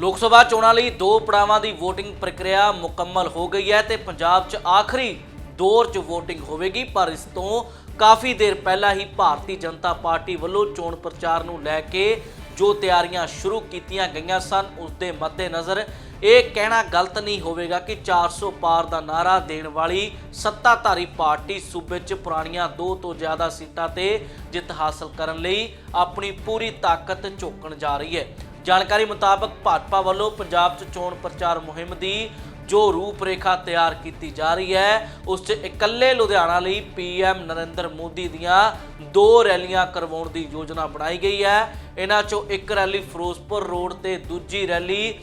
ਲੋਕ ਸਭਾ ਚੋਣਾਂ ਲਈ ਦੋ ਪੜਾਵਾਂ ਦੀ VOTING ਪ੍ਰਕਿਰਿਆ ਮੁਕੰਮਲ ਹੋ ਗਈ ਹੈ ਤੇ ਪੰਜਾਬ 'ਚ ਆਖਰੀ ਦੌਰ 'ਚ VOTING ਹੋਵੇਗੀ, ਪਰ ਇਸ ਤੋਂ ਕਾਫੀ ਦੇਰ ਪਹਿਲਾਂ ਹੀ ਭਾਰਤੀ ਜਨਤਾ ਪਾਰਟੀ ਵੱਲੋਂ ਚੋਣ ਪ੍ਰਚਾਰ ਨੂੰ ਲੈ ਕੇ ਜੋ ਤਿਆਰੀਆਂ ਸ਼ੁਰੂ ਕੀਤੀਆਂ ਗਈਆਂ ਸਨ, ਉਸ ਦੇ ਮੱਦੇਨਜ਼ਰ ਇਹ ਕਹਿਣਾ ਗਲਤ ਨਹੀਂ ਹੋਵੇਗਾ ਕਿ 400 ਪਾਰ ਦਾ ਨਾਰਾ ਦੇਣ ਵਾਲੀ ਸੱਤਾਧਾਰੀ ਪਾਰਟੀ ਸੂਬੇ 'ਚ ਪੁਰਾਣੀਆਂ ਦੋ ਤੋਂ ਜ਼ਿਆਦਾ ਸੀਟਾਂ ਤੇ ਜਿੱਤ ਹਾਸਲ ਕਰਨ ਲਈ ਆਪਣੀ ਪੂਰੀ ਤਾਕਤ ਝੋਕਣ ਜਾ ਰਹੀ ਹੈ। ਜਾਣਕਾਰੀ ਮੁਤਾਬਕ ਭਾਜਪਾ ਵੱਲੋਂ ਪੰਜਾਬ 'ਚ ਚੋਣ ਪ੍ਰਚਾਰ ਮੁਹਿੰਮ ਦੀ ਜੋ ਰੂਪਰੇਖਾ ਤਿਆਰ ਕੀਤੀ ਜਾ ਰਹੀ ਹੈ, ਉਸ 'ਚ ਇਕੱਲੇ ਲੁਧਿਆਣਾ ਲਈ ਪੀਐਮ ਨਰਿੰਦਰ ਮੋਦੀ ਦੀਆਂ ਦੋ ਰੈਲੀਆਂ ਕਰਵਾਉਣ ਦੀ ਯੋਜਨਾ ਬਣਾਈ ਗਈ ਹੈ। ਇਹਨਾਂ 'ਚੋਂ ਇੱਕ ਰੈਲੀ ਫਿਰੋਜ਼ਪੁਰ ਰੋਡ ਤੇ, ਦੂਜੀ ਰੈਲੀ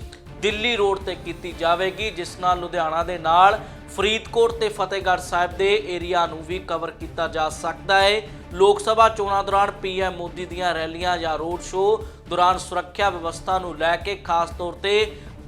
ਦਿੱਲੀ ਰੋਡ ਤੇ ਕੀਤੀ ਜਾਵੇਗੀ, ਜਿਸ ਨਾਲ ਲੁਧਿਆਣਾ ਦੇ ਨਾਲ ਫਰੀਦਕੋਟ ਤੇ ਫਤਿਹਗੜ੍ਹ ਸਾਹਿਬ ਦੇ ਏਰੀਆ ਨੂੰ ਵੀ ਕਵਰ ਕੀਤਾ ਜਾ ਸਕਦਾ ਹੈ। ਲੋਕ ਸਭਾ ਚੋਣਾਂ ਦੌਰਾਨ ਪੀਐਮ ਮੋਦੀ ਦੀਆਂ ਰੈਲੀਆਂ ਜਾਂ ਰੋਡ ਸ਼ੋਅ ਦੌਰਾਨ ਸੁਰੱਖਿਆ ਵਿਵਸਥਾ ਨੂੰ ਲੈ ਕੇ ਖਾਸ ਤੌਰ ਤੇ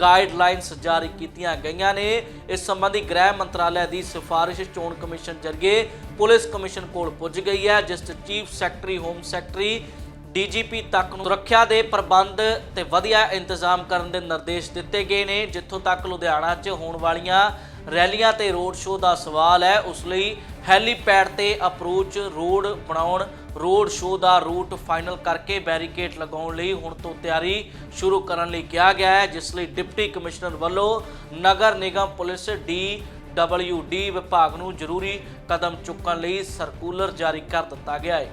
ਗਾਈਡਲਾਈਨਸ ਜਾਰੀ ਕੀਤੀਆਂ ਗਈਆਂ ਨੇ। ਇਸ ਸੰਬੰਧੀ ਗ੍ਰਹਿ ਮੰਤਰਾਲੇ ਦੀ ਸਿਫਾਰਿਸ਼ ਚੋਣ ਕਮਿਸ਼ਨ ਜਰੀਏ ਪੁਲਿਸ ਕਮਿਸ਼ਨ ਕੋਲ ਪੁੱਜ ਗਈ ਹੈ, ਜਿਸ 'ਚ chief secretary, home secretary DGP ਤੱਕ ਨੂੰ ਸੁਰੱਖਿਆ ਦੇ ਪ੍ਰਬੰਧ ਤੇ ਵਧੀਆ ਇੰਤਜ਼ਾਮ ਕਰਨ ਦੇ ਨਿਰਦੇਸ਼ ਦਿੱਤੇ ਗਏ ਨੇ। ਜਿੱਥੋਂ ਤੱਕ ਲੁਧਿਆਣਾ 'ਚ ਹੋਣ ਵਾਲੀਆਂ ਰੈਲੀਆਂ ਤੇ ਰੋਡ ਸ਼ੋਅ ਦਾ ਸਵਾਲ ਹੈ, ਉਸ ਲਈ ਹੈਲੀਪੈਡ ਤੇ ਅਪਰੋਚ ਰੋਡ ਬਣਾਉਣ, ਰੋਡ ਸ਼ੋਅ ਦਾ ਰੂਟ ਫਾਈਨਲ ਕਰਕੇ ਬੈਰੀਕੇਡ ਲਗਾਉਣ ਲਈ ਹੁਣ ਤੋਂ ਤਿਆਰੀ ਸ਼ੁਰੂ ਕਰਨ ਲਈ ਕਿਹਾ ਗਿਆ ਹੈ, ਜਿਸ ਲਈ ਡਿਪਟੀ ਕਮਿਸ਼ਨਰ ਵੱਲੋਂ Nagar Nigam police D WD ਵਿਭਾਗ ਨੂੰ ਜ਼ਰੂਰੀ ਕਦਮ ਚੁੱਕਣ ਲਈ ਸਰਕੂਲਰ ਜਾਰੀ ਕਰ ਦਿੱਤਾ ਗਿਆ ਹੈ।